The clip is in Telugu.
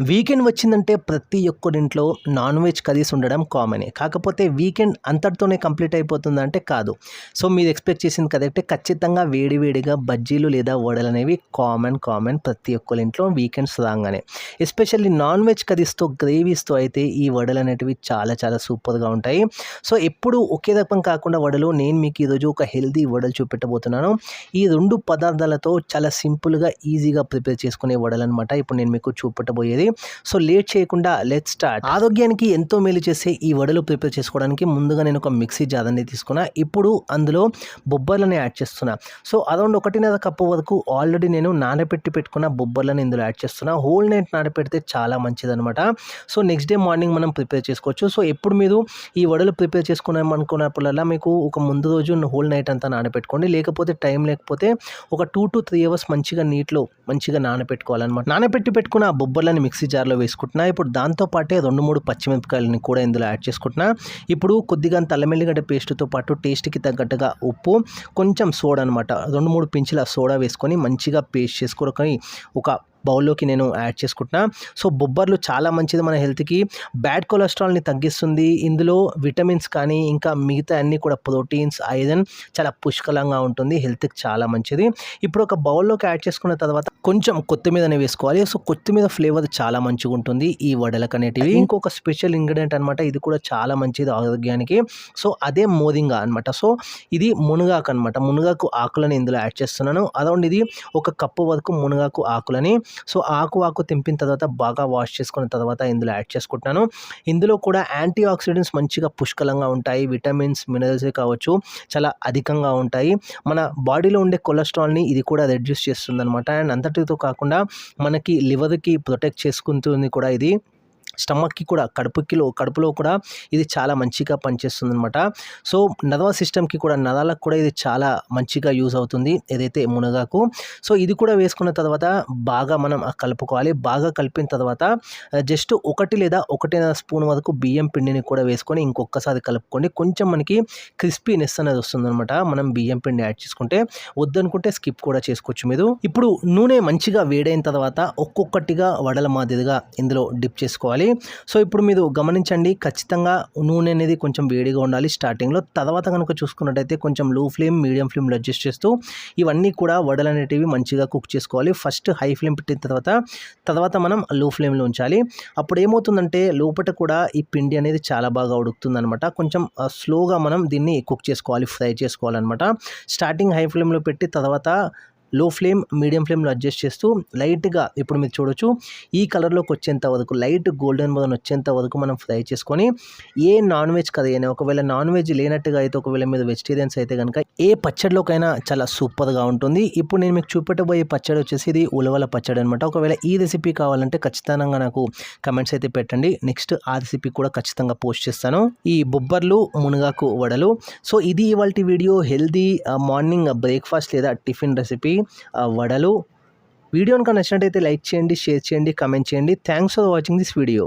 వీకెండ్ వచ్చిందంటే ప్రతి ఒక్కరింట్లో నాన్ వెజ్ కర్రీస్ ఉండడం కామనే కాకపోతే వీకెండ్ అంతటితోనే కంప్లీట్ అయిపోతుందంటే కాదు. సో మీరు ఎక్స్పెక్ట్ చేసింది కరెక్టే. ఖచ్చితంగా వేడివేడిగా బజ్జీలు లేదా వడలు అనేవి కామన్ కామన్ ప్రతి ఒక్కరి ఇంట్లో వీకెండ్స్ రాగానే. ఎస్పెషల్లీ నాన్ వెజ్ కర్రీస్తో గ్రేవీస్తో అయితే ఈ వడలు అనేటివి చాలా చాలా సూపర్గా ఉంటాయి. సో ఎప్పుడు ఒకే రకం కాకుండా వడలు నేను మీకు ఈరోజు ఒక హెల్దీ వడలు చూపెట్టబోతున్నాను. ఈ రెండు పదార్థాలతో చాలా సింపుల్గా ఈజీగా ప్రిపేర్ చేసుకునే వడలు అనమాట ఇప్పుడు నేను మీకు చూపెట్టబోయేది. సో లేట్ చేయకుండా లెట్ స్టార్ట్ ఆరోగ్యానికి ఎంతో మేలు చేసే ఈ వడలు ప్రిపేర్ చేసుకోవడానికి ముందుగా నేను ఒక మిక్సీ జార్ తీసుకున్నా. ఇప్పుడు అందులో బొబ్బర్లని యాడ్ చేస్తున్నా. సో అరౌండ్ ఒకటిన్నర కప్పు వరకు ఆల్రెడీ నేను నానబెట్టి పెట్టుకున్న బొబ్బర్లను ఇందులో యాడ్ చేస్తున్నా. హోల్ నైట్ నానబెడితే చాలా మంచిదనమాట సో నెక్స్ట్ డే మార్నింగ్ మనం ప్రిపేర్ చేసుకోవచ్చు. సో ఎప్పుడు మీరు ఈ వడలు ప్రిపేర్ చేసుకున్నాం అనుకున్నప్పుడల్లా మీకు ఒక ముందు రోజు హోల్ నైట్ అంతా నానబెట్టుకోండి. లేకపోతే టైం లేకపోతే ఒక టూ టు త్రీ అవర్స్ మంచిగా నీటిలో మంచిగా నానబెట్టుకోవాలన్నమాట. నానబెట్టి పెట్టుకున్న ఆ బొబ్బర్లని మిక్స్ జార్లో వేసుకుంటున్నా. ఇప్పుడు దాంతోపాటే రెండు మూడు పచ్చిమిరపకాయలని కూడా ఇందులో యాడ్ చేసుకుంటున్నా. ఇప్పుడు కొద్దిగా తల్లమెల్లిగడ్డ పేస్ట్తో పాటు టేస్ట్కి తగ్గట్టుగా ఉప్పు కొంచెం సోడా అనమాట రెండు మూడు పించుల సోడా వేసుకొని మంచిగా పేస్ట్ చేసుకొని ఒక బౌల్లోకి నేను యాడ్ చేసుకుంటున్నా. సో బొబ్బర్లు చాలా మంచిది మన హెల్త్కి. బ్యాడ్ కొలెస్ట్రాల్ని తగ్గిస్తుంది. ఇందులో విటమిన్స్ కానీ ఇంకా మిగతా అన్నీ కూడా ప్రోటీన్స్ ఐరన్ చాలా పుష్కలంగా ఉంటుంది. హెల్త్కి చాలా మంచిది. ఇప్పుడు ఒక బౌల్లోకి యాడ్ చేసుకున్న తర్వాత కొంచెం కొత్తిమీరని వేసుకోవాలి. సో కొత్తిమీర ఫ్లేవర్ చాలా మంచిగా ఉంటుంది ఈ వడలకు అనేటివి. ఇంకొక స్పెషల్ ఇంగ్రీడియంట్ అనమాట ఇది కూడా చాలా మంచిది ఆరోగ్యానికి. సో అదే మోరింగా అనమాట సో ఇది మునగాకు అనమాట మునగాకు ఆకులని ఇందులో యాడ్ చేస్తున్నాను. అరౌండ్ ఇది ఒక కప్పు వరకు మునగాకు ఆకులని సో ఆకు ఆకు తెంపిన తర్వాత బాగా వాష్ చేసుకున్న తర్వాత ఇందులో యాడ్ చేసుకుంటున్నాను ఇందులో కూడా యాంటీ ఆక్సిడెంట్స్ మంచిగా పుష్కలంగా ఉంటాయి. విటమిన్స్ మినరల్స్ కావచ్చు చాలా అధికంగా ఉంటాయి. మన బాడీలో ఉండే కొలెస్ట్రాల్ని ఇది కూడా రెడ్యూస్ చేస్తుంది అనమాట అండ్ అంతటితో కాకుండా మనకి లివర్కి ప్రొటెక్ట్ చేసుకుంటుంది కూడా ఇది. స్టమక్కి కూడా కడుపుకిలో కడుపులో కూడా ఇది చాలా మంచిగా పనిచేస్తుంది అనమాట సో నదవ సిస్టమ్కి కూడా నరాలకు కూడా ఇది చాలా మంచిగా యూజ్ అవుతుంది ఏదైతే మునగాకు. సో ఇది కూడా వేసుకున్న తర్వాత బాగా మనం కలుపుకోవాలి. బాగా కలిపిన తర్వాత జస్ట్ ఒకటి లేదా ఒకటిన్నర స్పూన్ వరకు బియ్యం పిండిని కూడా వేసుకొని ఇంకొకసారి కలుపుకోండి. కొంచెం మనకి క్రిస్పీనెస్ అనేది వస్తుంది అనమాట మనం బియ్యం పిండి యాడ్ చేసుకుంటే. వద్దనుకుంటే స్కిప్ కూడా చేసుకోవచ్చు మీరు. ఇప్పుడు నూనె మంచిగా వేడైన తర్వాత ఒక్కొక్కటిగా వడల మాదిరిగా ఇందులో డిప్ చేసుకోవాలి. సో ఇప్పుడు మీరు గమనించండి ఖచ్చితంగా నూనె అనేది కొంచెం వేడిగా ఉండాలి స్టార్టింగ్లో. తర్వాత కనుక చూసుకున్నట్టయితే కొంచెం లో ఫ్లేమ్ మీడియం ఫ్లేమ్లో అడ్జస్ట్ చేస్తూ ఇవన్నీ కూడా వడలు అనేటివి మంచిగా కుక్ చేసుకోవాలి. ఫస్ట్ హై ఫ్లేమ్ పెట్టిన తర్వాత తర్వాత మనం లో ఫ్లేమ్లో ఉంచాలి. అప్పుడు ఏమవుతుందంటే లోపల కూడా ఈ పిండి అనేది చాలా బాగా ఉడుకుతుంది అనమాట కొంచెం స్లోగా మనం దీన్ని కుక్ చేసుకోవాలి ఫ్రై చేసుకోవాలన్నమాట. స్టార్టింగ్ హై ఫ్లేమ్లో పెట్టి తర్వాత లో ఫ్లేమ్ మీడియం ఫ్లేమ్లో అడ్జస్ట్ చేస్తూ లైట్గా ఇప్పుడు మీరు చూడొచ్చు ఈ కలర్లోకి వచ్చేంత వరకు లైట్ గోల్డెన్ బదన్ వచ్చేంత వరకు మనం ఫ్రై చేసుకొని ఏ నాన్ వెజ్ కర్రీ అయినా ఒకవేళ నాన్ వెజ్ లేనట్టుగా అయితే ఒకవేళ మీరు వెజిటేరియన్స్ అయితే కనుక ఏ పచ్చడిలోకైనా చాలా సూపర్గా ఉంటుంది. ఇప్పుడు నేను మీకు చూపెట్టబోయే పచ్చడి వచ్చేసి ఇది ఉలవల పచ్చడి అనమాట ఒకవేళ ఈ రెసిపీ కావాలంటే ఖచ్చితంగా నాకు కమెంట్స్ అయితే పెట్టండి. నెక్స్ట్ ఆ రెసిపీ కూడా ఖచ్చితంగా పోస్ట్ చేస్తాను. ఈ బొబ్బర్లు మునగాకు వడలు. సో ఇది ఇవాళ వీడియో హెల్దీ మార్నింగ్ బ్రేక్ఫాస్ట్ లేదా టిఫిన్ రెసిపీ. వడలు. వీడియోని కనుక నచ్చినట్టయితే లైక్ చేయండి షేర్ చేయండి కమెంట్ చేయండి. Thanks for watching this video